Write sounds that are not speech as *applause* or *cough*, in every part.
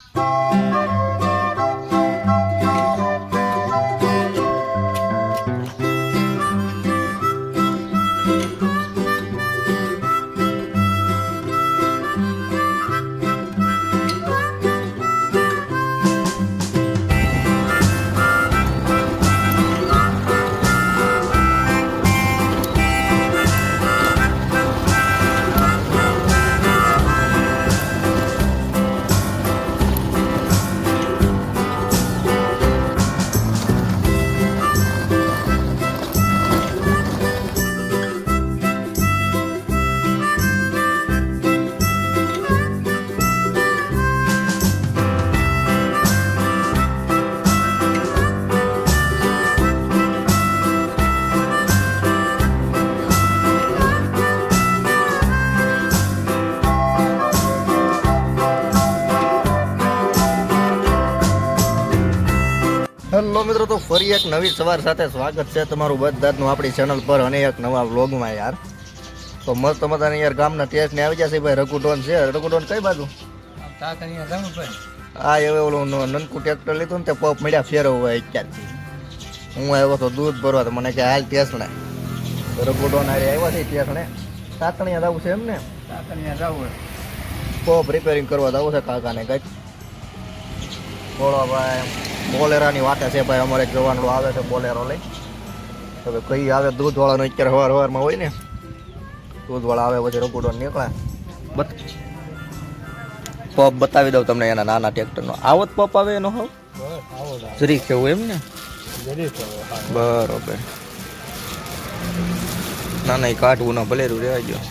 Música hello મિત્રો તો ફરી એક નવી સવાર સાથે સ્વાગત છે તમારું બધાનું આપણી ચેનલ પર અને એક નવા વ્લોગમાં યાર. તો મસ્ત મજાની યાર ગામના ટેસ્ટ ને આવી જશે ભાઈ રઘુડોન છે. રઘુડોન કઈ બાજુ? આ હવે ઓલું નનકું ટ્રેક્ટર લીધું ને તે પપ મળ્યા હોય અત્યારથી. હું આવ્યો તો દૂધ ભરવા તો મને કે હાલ ટેસ્ટ ને. રઘુડોન આરે આવ્યા છે ટેસ્ટ ને. સાતણિયા જવું છે એમ ને? પપ રિપેરિંગ કરવા જવું છે કાકાને કંઈક. બોલો ભાઈ. બોલેરાની વાત છે ભાઈ અમારે એક જવાનું આવે છે બોલેરો લઈ. હવે કઈ આવે દૂધવાળાનો અત્યારે હવાર હવારમાં હોય ને દૂધવાળા આવે પછી રગુડો નીકળે. બત પપ બતાવી દઉં તમને એના નાના ટ્રેક્ટરનો. આવો જ પપ આવે એનો હવે? જરીક કેવું એમ ને? બરોબર. ના ના એ કાઢવું ના ભલેરું રહેવા ગયો.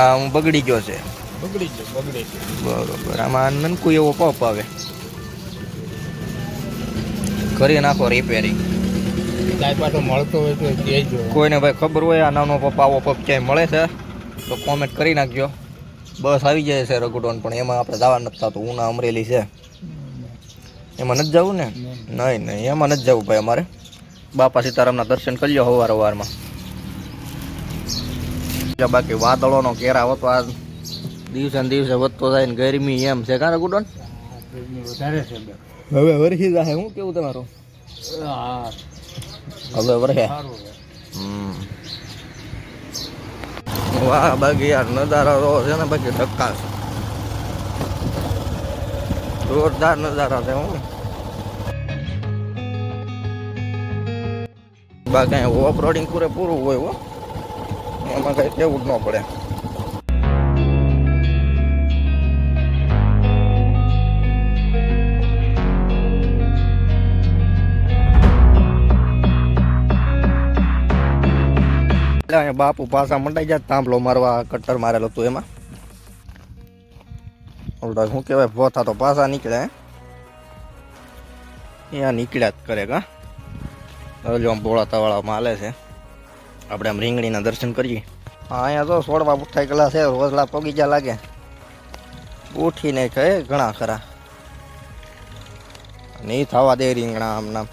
આ હું બગડી ગયો છે. બગડી ગયો બરોબર. આમાં નનકું એવો પપ આવે. કરી નાખો રિપેરિંગ મળતો હોય તો કહેજો. કોઈને ભાઈ ખબર હોય આ નાનો પપ આવો પપ ક્યાંય મળે છે તો કોમેન્ટ કરી નાખજો. બસ આવી જાય છે રઘુડોન પણ એમાં આપણે જવા નથી થતું. ઉના અમરેલી છે. એમાં નથી જવું ને? નહીં નહીં એમાં નથી જવું ભાઈ અમારે. બાપા સીતારામના દર્શન કરી લો સવાર સવારમાં બાકી વાદળોનો કેરા હોતો. આ દિવસે દિવસે વધતો જાય ને ગરમી એમ છે. કાં રઘુડોન વધારે છે હવે વરસી જાય શું કેવું તમારું? હવે વરસે. હમ. વાહ બાકી યાર નજારો તો છે ને બાકી ધક્કા છે. જોરદાર નજારો છે હું. બાકી ઓફ રોડિંગ પૂરેપૂરું હોય હો. એમાં કઈ કેવું જ ન પડે. અહીંયા બાપુ પાછા મંડાઈ જાય તાંબલો મારવા કટ્ટર મારેલો તું એમાં. ઓલટા શું કહેવાય ભોથા તો પાછા નીકળે અહીંયા નીકળ્યા જ કરે કા. હજુ આમ ભોળા તવાળામાં હાલે છે. આપણે આમ રીંગણીના દર્શન કરીએ. હા અહીંયા તો સોળવા ઉઠાઈ ગયેલા છે રોજલા પગીચા લાગે. ઉઠીને કહે ઘણા ખરા. નહીં થવા દે રીંગણા આમના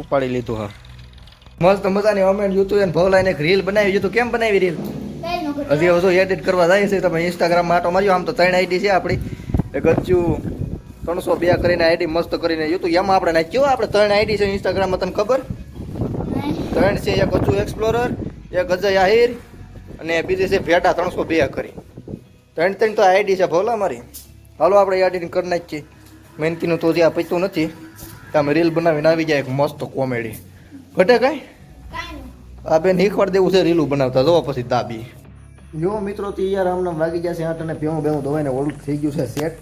ઉપાડી લીધું હા મસ્ત મજાની અમે યુટ્યુબ એને ભવલાઈને એક રીલ બનાવી યુટ્યુબ કેમ બનાવી રીલ હજી હજુ એડિટ કરવા જાય છે. તમે ઇન્સ્ટાગ્રામ માટો માર્યો. આમ તો ત્રણ આઈડી છે આપણી એક અચ્છું ત્રણસો બે કરીને આઈડી મસ્ત કરીને યુટ્યુબ એમાં આપણે નાખ્યો? આપણે ત્રણ આઈડી છે ઇન્સ્ટાગ્રામમાં તને ખબર? ત્રણ છે એક ગચ્ચુ એક્સપ્લોરર એક અજય આહિર અને બીજી છે ભેટા ત્રણસો બે કરી. ત્રણ ત્રણ તો આઈડી છે ભોલા મારી. હાલો આપણે એડિટિંગ કરી નાખીએ. મહેનતીનું તો જ્યાં પૈતું નથી. તમે રીલ બનાવીને આવી જાય એક મસ્ત કોમેડી. ઘટે કાંઈ? આ બેન શીખવાડ દેવું છે રીલું બનાવતા જો પછી દાબી. જો મિત્રો તો યાર આમને વાગી જશે આઠ અને ભેવું ભેવું ધોવાઈને ઓલું થઈ ગયું છે સેટ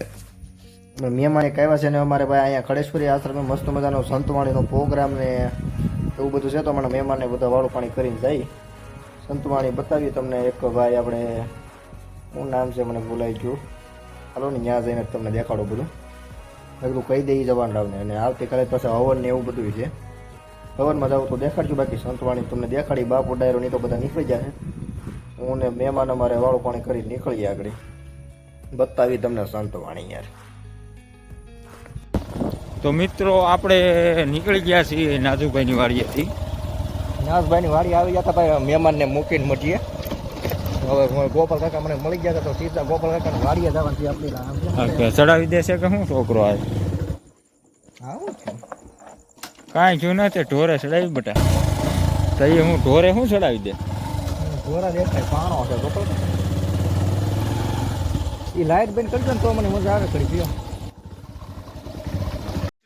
અને મહેમાન એક છે ને અમારે ભાઈ અહીંયા ખડેશ્વરી આશ્રમે મસ્ત મજાનો સંતવાણીનો પ્રોગ્રામ ને એવું બધું છે તો મને મહેમાનને બધા વાળું પાણી કરીને જાય. સંતવાણી બતાવીએ તમને એક ભાઈ આપણે શું નામ છે મને બોલાઈ ગયું. હાલો ને ત્યાં જઈને તમને દેખાડો બધું. બધું કહી દઈ જવાન રાવને અને આવતીકાલે પાછા હવન ને એવું બધું છે. હવનમાં જાવ તો દેખાડજો બાકી સંતવાણી તમને દેખાડી બાપુ ડાયરો નહીં તો બધા નીકળી જાય હું ને મહેમાન અમારે વાળું પાણી કરી નીકળીએ આગળ. બતાવી તમને સંતવાણી યાર. તો મિત્રો આપણે નીકળી ગયા છીએ નાજુભાઈની વાડીએથી. નાજભાઈની વાડી આવી જતા ભાઈ મહેમાનને મૂકીને મટીએ. હવે હું ગોપાલ કાકા મને મળી ગયા હતા તો સીધા ગોપાલ કાકાને વાડીએ જવાથી આપણી ચડાવી દેશે કે શું છોકરો આવે આવું છે. કાંઈ જો નથી ઢોરે ચડાવી બટા તો એ હું ઢોરે શું ચડાવી દે ઘોડા દેખાય પાણો છે ગોપાલ એ લાઈટ બેન કરજો ને તો મને મજા આવે ખરી પીવા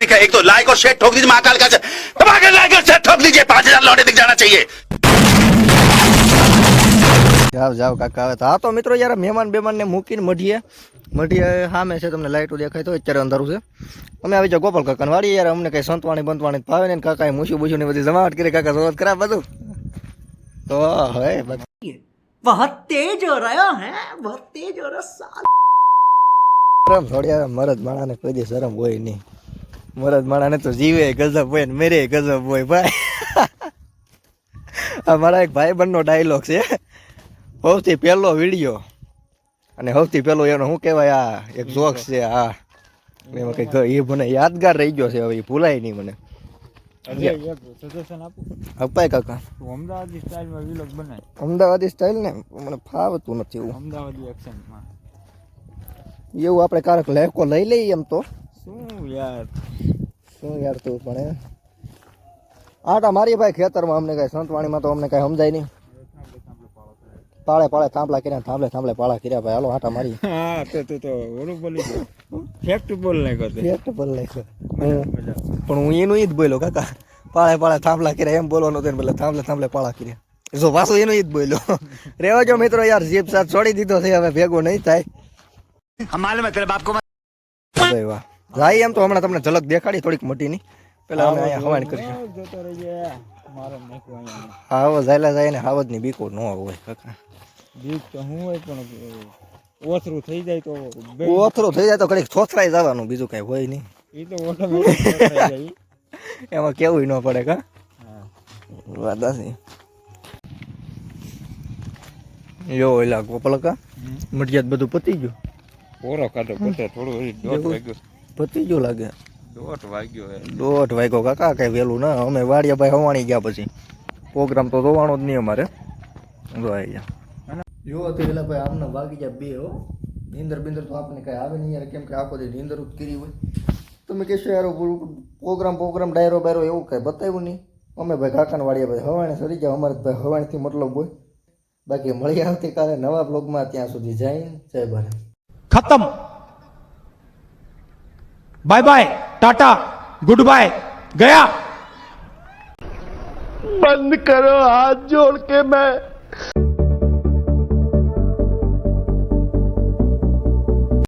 ठीक है एक तो लाइक और शेयर ठोक दीजिए महाकाल का धमाके लाइक और शेयर ठोक दीजिए पांच हजार लौटे दिख जाना चाहिए જાવ જાવ કાકા હવે તો હા તો મિત્રો યાર મહેમાન બેમાનને મૂકીને મઢીએ મઢી સામે છે તમને લાઇટો દેખાય તો અત્યારે અંધારું છે. અમે આવી જાઓ ગોપાલ કાકાને વાળી યાર અમને કંઈ સંતવાણી બંતવાણી ભાવે ને કાકાએ મૂછું બૂછું ને બધી જમાવટ કરી કાકા સવાત ખરાબ બધું? તો હે બહુત તેજ હો રહ્યો હે બહુત તેજ હો રહ્યો સાલ. શરમ થોડી મરદ માણાને કોઈ દે શરમ હોય નહીં. મરદ માણાને તો જીવે ગજબ હોય ને મેરે ગજબ હોય ભાઈ. આ મારા એક ભાઈબંધનો ડાયલોગ છે. સૌથી પહેલો વીડિયો. અને સૌથી પહેલો એનો શું કહેવાય આ એક જોક છે આ. એમાં કંઈક એ મને યાદગાર રહી ગયો છે હવે એ ભૂલાય નહીં મને. અપાય કાકા. અમદાવાદી સ્ટાઇલમાં વિલોગ બનાય. અમદાવાદી સ્ટાઇલ ને મને ફાવતું નથી એવું. અમદાવાદી એક્સેન્ટમાં એવું આપણે કારક લેકો લઈ લઈએ એમ તો. શું યાર? શું યાર તું પણ આટા મારી ભાઈ ખેતરમાં અમને કઈ સંતવાણીમાં તો અમને કઈ સમજાય નહીં. પાળે પાળે થાંભલા કર્યા થાંભલે થાંભલે પાળા કર્યા ભાઈ. હાલો આટા *laughs* મારી. હા તો તો ઓલું બોલી ફેક્ટ બોલ નાખ્યો ફેક્ટ બોલ નાખ્યો પણ હું એનું એ જ બોલ્યો કાકા. પાળે પાળે થાંભલા કર્યા એમ બોલવાનું હતું એટલે થાંભલે થાંભલે પાળા કર્યા. જો વાસો એનો ઈ જ બોલ્યો. *laughs* રેવા મિત્રો યાર જીપ સાથ છોડી દીધો છે હવે ભેગો નહીં થાય. અમારે મેં બાપ ભાઈ વાહ. જાય એમ તો હમણાં તમને ઝલક દેખાડી થોડીક મોટી ની પેલા અમે અહીંયા હવાણ કરીશું હા હવે જાયલા જાય ને હાવજની બીકો ન હોય કાકા. બીક તો હું હોય પણ ઓથરું થઈ જાય તો ઓથરું થઈ જાય તો કડીક છોથરાઈ જવાનું બીજું કઈ હોય નહીં. એ તો ઓટોમેટિક એમાં કેવું ન પડે કા? હા. વાદાસી યો ઓલા ગોપાલકા મટિયાત બધું પતી ગયું? ઓરો કાઢો પતે થોડું એ દોઢ વાગ્યો. પતી ગયું લાગે? દોઢ વાગ્યો હે. દોઢ વાગ્યો કાકા કઈ વેલું ના. અમે વાડિયા ભાઈ હવાણી ગયા પછી. પ્રોગ્રામ તો જોવાનો જ નહીં અમારે. જો આવી ગયા. યુવા તો એલા ભાઈ આમને વાગી જાય બે હો. નીંદર બિંદર તો આપણને કઈ આવે નહીં યાર કેમ કે આખો દે નીંદર જ હોય. તમે કહેશો યાર પ્રોગ્રામ પ્રોગ્રામ ડાયરો બાયરો એવું કાંઈ બતાવ્યું નહીં. અમે ભાઈ કાકાને વાળીએ ભાઈ હવાણે સરી જાઓ અમારે ભાઈ હવાણથી મતલબ હોય. બાકી મળી આવતીકાલે નવા બ્લોગમાં ત્યાં સુધી જાય જય ભારત. ખતમ. Bye bye Tata goodbye ગયા. બંધ કરો હાથ જોડ કે મેં